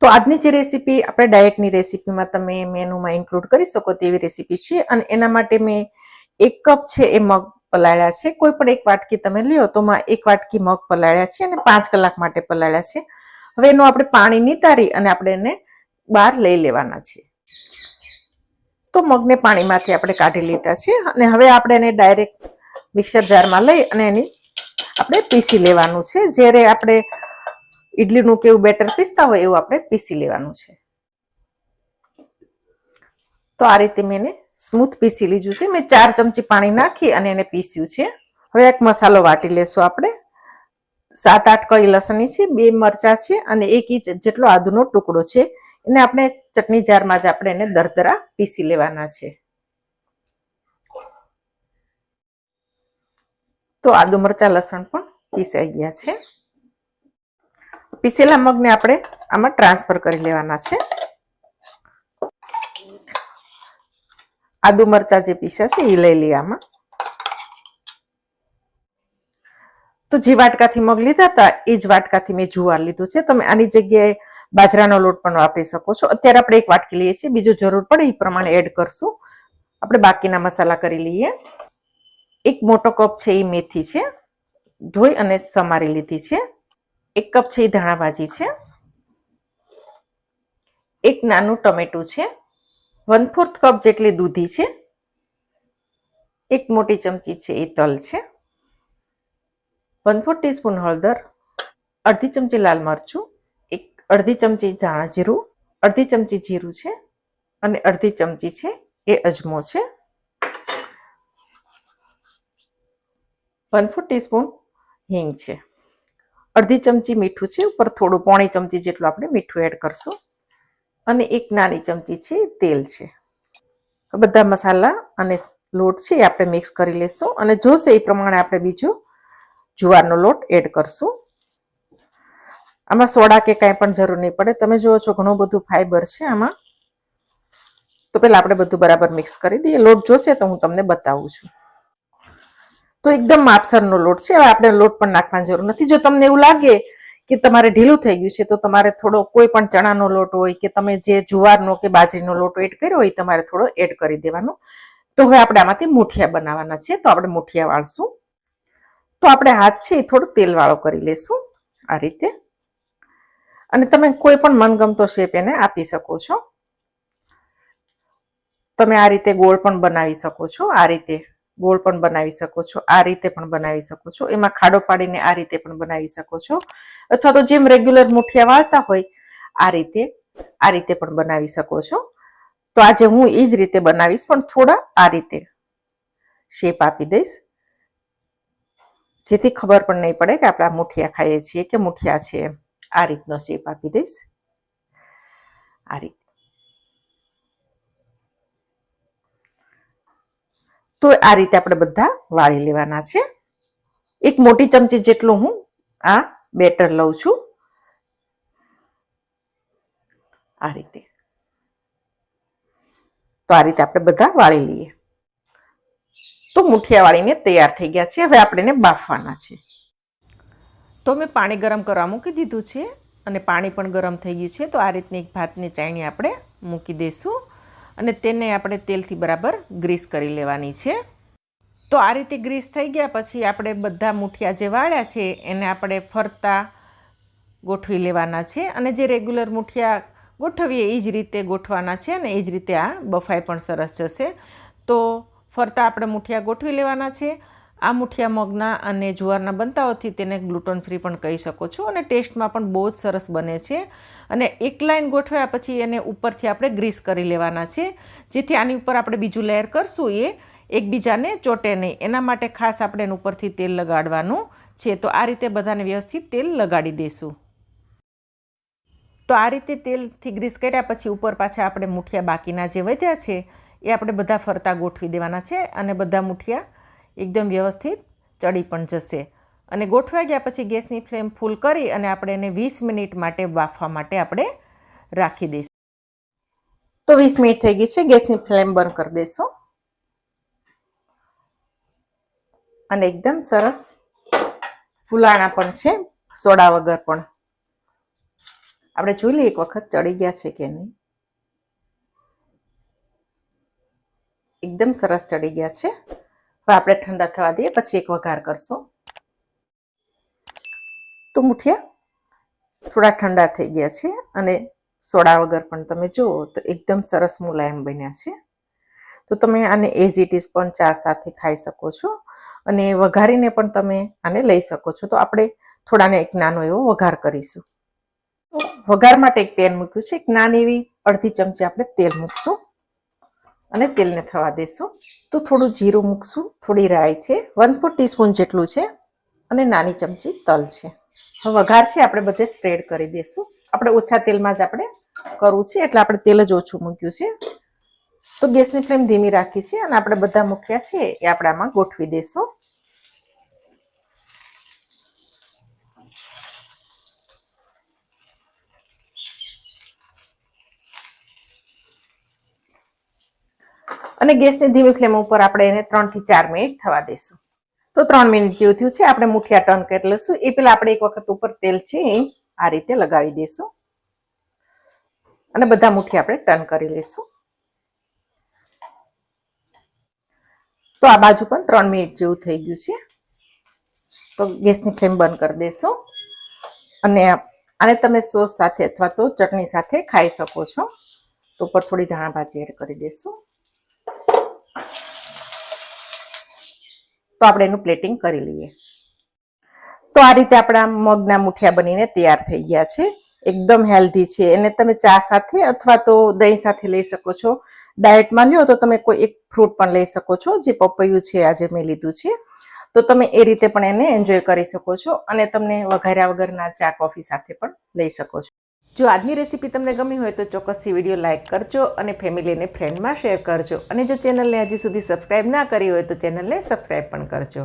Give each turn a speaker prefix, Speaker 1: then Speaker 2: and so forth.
Speaker 1: તો આજની જે રેસીપી આપણે ડાયટની રેસીપીમાં તમે મેનુમાં ઇન્ક્લુડ કરી શકો તેવી રેસીપી છે અને એના માટે મેં એક કપ છે એ મગ પલાળ્યા છે. કોઈ પણ એક વાટકી તમે લ્યો તો માં એક વાટકી મગ પલાળ્યા છે અને પાંચ કલાક માટે પલાળ્યા છે. હવે એનું આપણે પાણી નિતારી અને આપણે એને બહાર લઈ લેવાના છે. તો મગને પાણીમાંથી આપણે કાઢી લીધા છે અને હવે આપણે એને ડાયરેક્ટ મિક્સર જારમાં લઈ અને એની આપણે પીસી લેવાનું છે. જ્યારે આપણે ઇડલીનું કેવું બેટર પીસતા હોય એવું આપણે પીસી લેવાનું છે. તો આ રીતે મેં એને સ્મૂથ પીસી લીધું છે. મેં ચાર ચમચી પાણી નાખી અને એને પીસ્યું છે. હવે એક મસાલો વાટી લેશું આપણે. સાત આઠ કળી લસણની છે, બે મરચા છે અને એક ઇંચ જેટલો આદુનો ટુકડો છે. એને આપણે ચટણી જારમાં જ આપણે એને દરદરા પીસી લેવાના છે. તો આદુ મરચા લસણ પણ પીસાઈ ગયા છે. પીસેલા મગને આપણે આમાં ટ્રાન્સફર કરી લેવાના છે. આદુ મરચા જે પીસ્યા છે એ લઈ લઈએ આમાં. તો જે વાટકાથી મગ લીધા હતા, એ જ વાટકાથી મેં જુવાર લીધું છે. તમે આની જગ્યાએ બાજરાનો લોટ પણ વાપરી શકો છો. અત્યારે આપણે એક વાટકી લઈએ છીએ. બીજું જરૂર પડે એ પ્રમાણે એડ કરશું. આપણે બાકીના મસાલા કરી લઈએ. એક મોટો કપ છે એ મેથી છે. ધોઈ અને સમારી લીધી છે. એક કપ છે એ ધાણા ભાજી છે. એક નાનું ટમેટું છે. વન ફોર્થ કપ જેટલી દૂધી છે. એક મોટી ચમચી છે એ તલ છે. વન ફોર્થ ટીસ્પૂન હળદર, અડધી ચમચી લાલ મરચું, એક અડધી ચમચી ધાણા જીરું, અડધી ચમચી જીરું છે અને અડધી ચમચી છે એ અજમો છે. વન ફોર્થ ટીસ્પૂન હિંગ છે. અડધી ચમચી મીઠું છે, ઉપર થોડું પોણી ચમચી જેટલું આપણે મીઠું એડ કરશું. અને એક નાની ચમચી છે, તેલ છે. બધા મસાલા અને લોટ છે એ આપણે મિક્સ કરી લેશું. અને જોશે એ પ્રમાણે આપણે બીજો જુવારનો લોટ એડ કરશું. આમાં સોડા કે કાંઈ પણ જરૂર નહીં પડે. તમે જુઓ છો ઘણું બધું ફાઈબર છે આમાં. તો પહેલાં આપણે બધું બરાબર મિક્સ કરી દઈએ. લોટ જોશે તો હું તમને બતાવું છું. તો એકદમ માપસરનો લોટ છે. હવે આપણે લોટ પણ નાખવાની જરૂર નથી. જો તમને એવું લાગે કે તમારે ઢીલું થઈ ગયું છે, તો તમારે થોડો કોઈ પણ ચણાનો લોટ હોય કે તમે જે જુવારનો કે બાજરીનો લોટ એડ કર્યો હોય તમારે થોડો એડ કરી દેવાનો. તો હવે આપણે આમાંથી મુઠિયા બનાવવાના છે. તો આપણે મુઠિયા વાળશું. તો આપણે હાથ છે એ થોડો તેલવાળો કરી લેશું આ રીતે. અને તમે કોઈ પણ મનગમતો શેપ એને આપી શકો છો. તમે આ રીતે ગોળ પણ બનાવી શકો છો આ રીતે. ગોળ પણ બનાવી શકો છો, આ રીતે પણ બનાવી શકો છો. એમાં ખાડો પાડીને આ રીતે પણ બનાવી શકો છો. અથવા તો જેમ રેગ્યુલર મુઠિયા વાળતા હોય, આ રીતે આ રીતે પણ બનાવી શકો છો. તો આજે હું એ જ રીતે બનાવીશ, પણ થોડા આ રીતે શેપ આપી દઈશ. જેથી ખબર પણ નહીં પડે કે આપણે મુઠિયા ખાઈએ છીએ કે મુઠિયા છે આ રીતનો શેપ આપી દઈશ. આ રીતે તો આ રીતે આપણે બધા વાળી લેવાના છે. એક મોટી ચમચી જેટલું હું આ બેટર લઉં છું. આ રીતે. તો આ રીતે આપણે બધા વાળી લઈએ. તો મુઠિયા વાળીને તૈયાર થઈ ગયા છે. હવે આપણે બાફવાના છે. તો મેં પાણી ગરમ કરવા મૂકી દીધું છે અને પાણી પણ ગરમ થઈ ગયું છે. તો આ રીતની એક ભાતની ચાણી આપણે મૂકી દઈશું. અને તેને આપણે તેલથી બરાબર ગ્રીસ કરી લેવાની છે. તો આ રીતે ગ્રીસ થઈ ગયા પછી આપણે બધા મુઠિયા જે વાળ્યા છે એને આપણે ફરતા ગોઠવી લેવાના છે અને જે રેગ્યુલર મુઠિયા ગોઠવીએ એ જ રીતે ગોઠવાના છે અને એ જ રીતે આ બફાઈ પણ સરસ જશે. તો ફરતા આપણે મુઠિયા ગોઠવી લેવાના છે. આ મુઠિયા મગના અને જુવારના બનતા તેને ગ્લુટન ફ્રી પણ કહી શકો છો અને ટેસ્ટમાં પણ બહુ જ સરસ બને છે. અને એક લાઈન ગોઠવ્યા પછી એને ઉપરથી આપણે ગ્રીસ કરી લેવાના છે. જેથી આની ઉપર આપણે બીજું લેયર કરશું એ એકબીજાને ચોટે નહીં. એના માટે ખાસ આપણે એના ઉપરથી તેલ લગાડવાનું છે. તો આ રીતે બધાને વ્યવસ્થિત તેલ લગાડી દઈશું તો આ રીતે તેલથી ગ્રીસ કર્યા પછી ઉપર પાછા આપણે મુઠિયા બાકીના જે વધ્યા છે, એ આપણે બધા ફરતા ગોઠવી દેવાના છે અને બધા મુઠિયા એકદમ વ્યવસ્થિત ચડી પણ જશે. અને ગોઠવાઈ ગયા પછી ગેસની ફ્લેમ ફૂલ કરી અને આપણે એને વીસ મિનિટ માટે બાફવા માટે આપણે રાખી દઈશું. તો વીસ મિનિટ થઈ ગઈ છે, ગેસની ફ્લેમ બંધ કરી દઈશું. અને એકદમ સરસ ફૂલાણા પણ છે, સોડા વગર પણ. આપણે જોઈ લઈએ એક વખત ચડી ગયા છે કે નહીં. એકદમ સરસ ચડી ગયા છે. હવે આપણે ઠંડા થવા દઈએ, પછી એક વઘાર કરશું. તો મુઠિયા થોડા ઠંડા થઈ ગયા છે અને સોડા વગર પણ તમે જુઓ તો એકદમ સરસ મુલાયમ બન્યા છે. તો તમે આને એઝ ઇટ ઇઝ પણ ચા સાથે ખાઈ શકો છો અને વઘારીને પણ તમે આને લઈ શકો છો. તો આપણે થોડાને એક નાનો એવો વઘાર કરીશું. વઘાર માટે એક પેન મૂક્યું છે. એક નાની એવી અડધી ચમચી આપણે તેલ મૂકશું. અને તેલને થવા દેશું. તો થોડું જીરું મૂકશું. થોડી રાઈ છે. વન ફોર ટીસ્પૂન જેટલું છે અને નાની ચમચી તલ છે. હવે વઘાર છે, આપણે બધે સ્પ્રેડ કરી દઈશું આપણે ઓછા તેલમાં જ આપણે કરવું છે, એટલે આપણે તેલ જ ઓછું મૂક્યું છે. તો ગેસની ફ્લેમ ધીમી રાખી છે અને આપણે બધા મૂક્યા છે એ આપણે આમાં ગોઠવી દઈશું અને ગેસની ધીમી ફ્લેમ ઉપર આપણે એને ત્રણથી ચાર મિનિટ થવા દઈશું. તો ત્રણ મિનિટ જેવું થયું છે, આપણે મુઠિયા ટર્ન કરી લઈશું. એ પેલા આપણે એક વખત ઉપર તેલ છે આ રીતે લગાવી દઈશું. અને બધા મુઠિયા આપણે ટર્ન કરી લઈશું. તો આ બાજુ પણ ત્રણ મિનિટ જેવું થઈ ગયું છે. તો ગેસની ફ્લેમ બંધ કરી દેશો અને આને તમે સોસ સાથે અથવા તો ચટણી સાથે ખાઈ શકો છો. તો ઉપર થોડી ધાણા ભાજી એડ કરી દેશું તો આપણે એનું પ્લેટિંગ કરી લઈએ. તો આ રીતે આપણા મગના મુઠિયા બનીને તૈયાર થઈ ગયા છે. એકદમ હેલ્ધી છે. એને તમે ચા સાથે અથવા તો દહીં સાથે લઈ શકો છો. ડાયટમાં લ્યો તો તમે કોઈ એક ફ્રૂટ પણ લઈ શકો છો. જે પપૈયું છે આજે મેં લીધું છે. તો તમે એ રીતે પણ એને એન્જોય કરી શકો છો અને તમને વઘાર્યા વગરના ચા કોફી સાથે પણ લઈ શકો છો. જો આજની રેસીપી તમને ગમી હોય તો ચોક્કસથી વીડિયો લાઇક કરજો અને ફેમિલીને ફ્રેન્ડમાં શેર કરજો. અને જો ચેનલને હજી સુધી સબસ્ક્રાઈબ ના કરી હોય તો ચેનલને સબસ્ક્રાઈબ પણ કરજો.